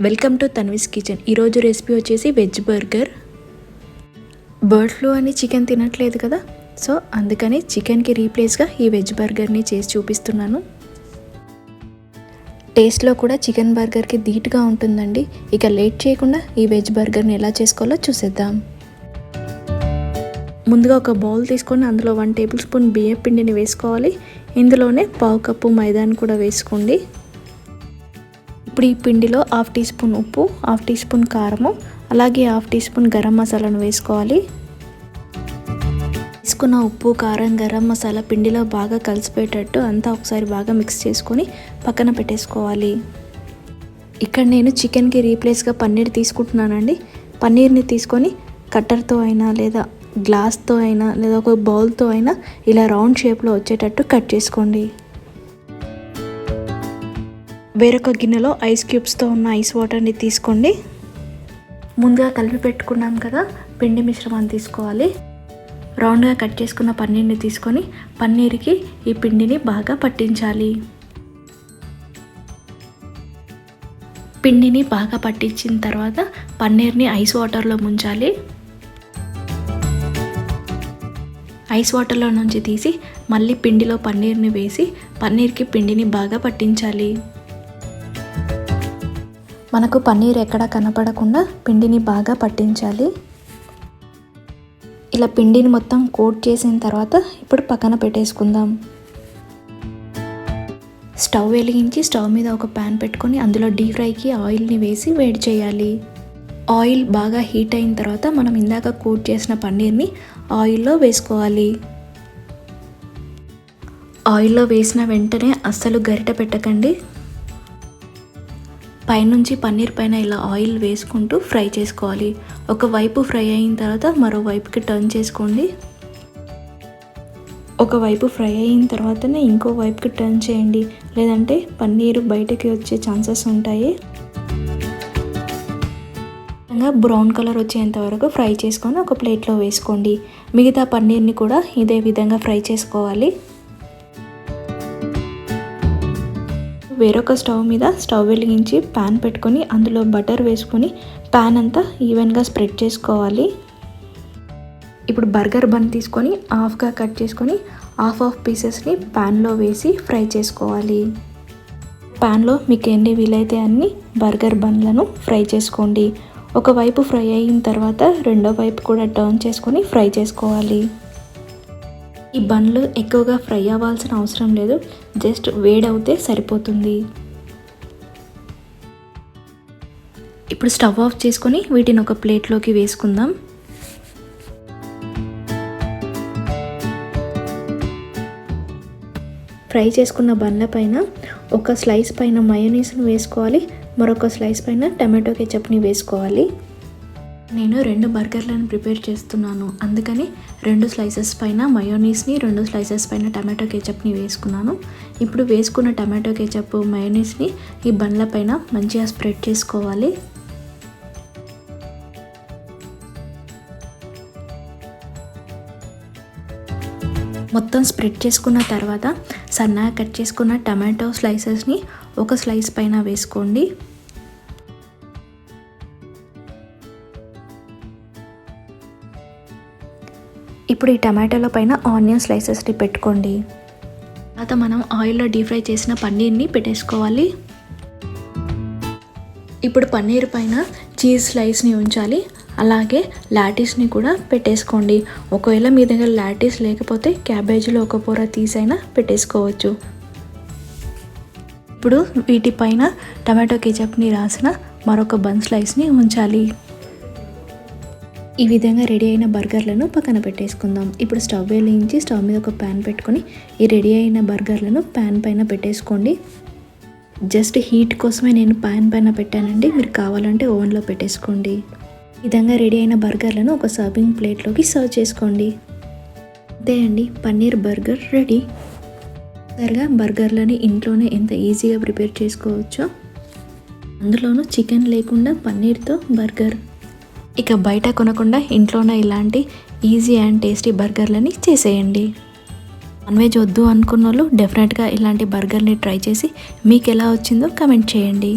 Welcome to Tanvi's kitchen. ఈరోజు recipe వచ్చేసి veg burger. Bird flu అని చికెన్ తినట్లేదు కదా? సో అందుకని చికెన్కి రీప్లేస్గా ఈ వెజ్ బర్గర్ని చేసి చూపిస్తున్నాను. టేస్ట్లో కూడా చికెన్ బర్గర్కి ధీటుగా ఉంటుందండి. ఇక లేట్ చేయకుండా ఈ వెజ్ బర్గర్ని ఎలా చేసుకోవాలో చూసేద్దాం. ముందుగా ఒక బౌల్ తీసుకొని అందులో వన్ టేబుల్ స్పూన్ బియ్యం పిండిని వేసుకోవాలి. ఇందులోనే పావు కప్పు మైదాని కూడా వేసుకోండి. ఇప్పుడు ఈ పిండిలో హాఫ్ టీ స్పూన్ ఉప్పు హాఫ్ టీ స్పూన్ కారము అలాగే హాఫ్ టీ స్పూన్ గరం మసాలాను వేసుకోవాలి. వేసుకున్న ఉప్పు కారం గరం మసాలా పిండిలో బాగా కలిసిపోయేటట్టు అంతా ఒకసారి బాగా మిక్స్ చేసుకొని పక్కన పెట్టేసుకోవాలి. ఇక్కడ నేను చికెన్కి రీప్లేస్గా పన్నీర్ తీసుకుంటున్నానండి. పన్నీర్ని తీసుకొని కట్టర్తో అయినా లేదా గ్లాస్తో అయినా లేదా ఒక బౌల్తో అయినా ఇలా రౌండ్ షేప్లో వచ్చేటట్టు కట్ చేసుకోండి. వేరొక గిన్నెలో ఐస్ క్యూబ్స్తో ఉన్న ఐస్ వాటర్ని తీసుకోండి. ముందుగా కలిపి పెట్టుకున్నాం కదా పిండి మిశ్రమాన్ని తీసుకోవాలి. రౌండ్గా కట్ చేసుకున్న పన్నీర్ని తీసుకొని పన్నీర్కి ఈ పిండిని బాగా పట్టించాలి. పిండిని బాగా పట్టించిన తర్వాత పన్నీర్ని ఐస్ వాటర్లో ముంచాలి. ఐస్ వాటర్లో నుంచి తీసి మళ్ళీ పిండిలో పన్నీర్ని వేసి పన్నీర్కి పిండిని బాగా పట్టించాలి. మనకు పన్నీర్ ఎక్కడ కనపడకుండా పిండిని బాగా పట్టించాలి. ఇలా పిండిని మొత్తం కోట్ చేసిన తర్వాత ఇప్పుడు పక్కన పెట్టేసుకుందాం. స్టవ్ వెలిగించి స్టవ్ మీద ఒక ప్యాన్ పెట్టుకొని అందులో డీప్ ఫ్రైకి ఆయిల్ని వేసి వేడి చేయాలి. ఆయిల్ బాగా హీట్ అయిన తర్వాత మనం ఇందాక కోట్ చేసిన పన్నీర్ని ఆయిల్లో వేసుకోవాలి. ఆయిల్లో వేసిన వెంటనే అస్సలు గరిట పెట్టకండి. పైనుంచి పన్నీర్ పైన ఇలా ఆయిల్ వేసుకుంటూ ఫ్రై చేసుకోవాలి. ఒకవైపు ఫ్రై అయిన తర్వాత మరో వైపుకి టర్న్ చేసుకోండి. ఒకవైపు ఫ్రై అయిన తర్వాతనే ఇంకో వైపుకి టర్న్ చేయండి. లేదంటే పన్నీరు బయటకి వచ్చే ఛాన్సెస్ ఉంటాయి. బ్రౌన్ కలర్ వచ్చేంత వరకు ఫ్రై చేసుకొని ఒక ప్లేట్లో వేసుకోండి. మిగతా పన్నీర్ని కూడా ఇదే విధంగా ఫ్రై చేసుకోవాలి. వేరొక స్టవ్ మీద స్టవ్ వెలిగించి ప్యాన్ పెట్టుకొని అందులో బటర్ వేసుకొని ప్యాన్ అంతా ఈవెన్గా స్ప్రెడ్ చేసుకోవాలి. ఇప్పుడు బర్గర్ బన్ తీసుకొని హాఫ్గా కట్ చేసుకొని హాఫ్ ఆఫ్ పీసెస్ని ప్యాన్లో వేసి ఫ్రై చేసుకోవాలి. ప్యాన్లో మీకు ఎన్ని వీలైతే అన్ని బర్గర్ బన్లను ఫ్రై చేసుకోండి. ఒకవైపు ఫ్రై అయిన తర్వాత రెండో వైపు కూడా టర్న్ చేసుకొని ఫ్రై చేసుకోవాలి. ఈ బండ్లు ఎక్కువగా ఫ్రై అవ్వాల్సిన అవసరం లేదు. జస్ట్ వేడవుతే సరిపోతుంది. ఇప్పుడు స్టవ్ ఆఫ్ చేసుకొని వీటిని ఒక ప్లేట్లోకి వేసుకుందాం. ఫ్రై చేసుకున్న బండ్ల పైన ఒక స్లైస్ పైన మయోనీస్ని వేసుకోవాలి. మరొక స్లైస్ పైన టమాటో కెచప్ని వేసుకోవాలి. నేను రెండు బర్గర్లను ప్రిపేర్ చేస్తున్నాను. అందుకని రెండు స్లైసెస్ పైన మయోనీస్ని రెండు స్లైసెస్ పైన టమాటో కేచప్ని వేసుకున్నాను. ఇప్పుడు వేసుకున్న టమాటో కేచప్ మయోనీస్ని ఈ బండ్ల పైన మంచిగా స్ప్రెడ్ చేసుకోవాలి. మొత్తం స్ప్రెడ్ చేసుకున్న తర్వాత సన్నగా కట్ చేసుకున్న టమాటో స్లైసెస్ని ఒక స్లైస్ పైన వేసుకోండి. ఇప్పుడు ఈ టమాటాల పైన ఆనియన్ స్లైసెస్ని పెట్టుకోండి. తర్వాత మనం ఆయిల్లో డీప్ ఫ్రై చేసిన పన్నీర్ని పెట్టేసుకోవాలి. ఇప్పుడు పన్నీర్ పైన చీజ్ స్లైస్ని ఉంచాలి. అలాగే లాటిస్ని కూడా పెట్టేసుకోండి. ఒకవేళ మీ దగ్గర లాటిస్ లేకపోతే క్యాబేజీలో ఒక పూర తీసైనా పెట్టేసుకోవచ్చు. ఇప్పుడు వీటిపైన టమాటో కెచప్ని రాసిన మరొక బన్ స్లైస్ని ఉంచాలి. ఈ విధంగా రెడీ అయిన బర్గర్లను పక్కన పెట్టేసుకుందాం. ఇప్పుడు స్టవ్ వేలించి స్టవ్ మీద ఒక ప్యాన్ పెట్టుకొని ఈ రెడీ అయిన బర్గర్లను ప్యాన్ పైన పెట్టేసుకోండి. జస్ట్ హీట్ కోసమే నేను ప్యాన్ పైన పెట్టానండి. మీరు కావాలంటే ఓవెన్లో పెట్టేసుకోండి. విధంగా రెడీ అయిన బర్గర్లను ఒక సర్వింగ్ ప్లేట్లోకి సర్వ్ చేసుకోండి. అంతే అండి పన్నీర్ బర్గర్ రెడీ. సరిగా బర్గర్లని ఇంట్లోనే ఎంత ఈజీగా ప్రిపేర్ చేసుకోవచ్చో. అందులోనూ చికెన్ లేకుండా పన్నీర్తో బర్గర్. ఇక బయట కొనకుండా ఇంట్లోనే ఇలాంటి ఈజీ అండ్ టేస్టీ బర్గర్లని చేసేయండి. నాన్ వెజ్ వద్దు అనుకున్న వాళ్ళు డెఫినెట్గా ఇలాంటి బర్గర్ని ట్రై చేసి మీకు ఎలా వచ్చిందో కమెంట్ చేయండి.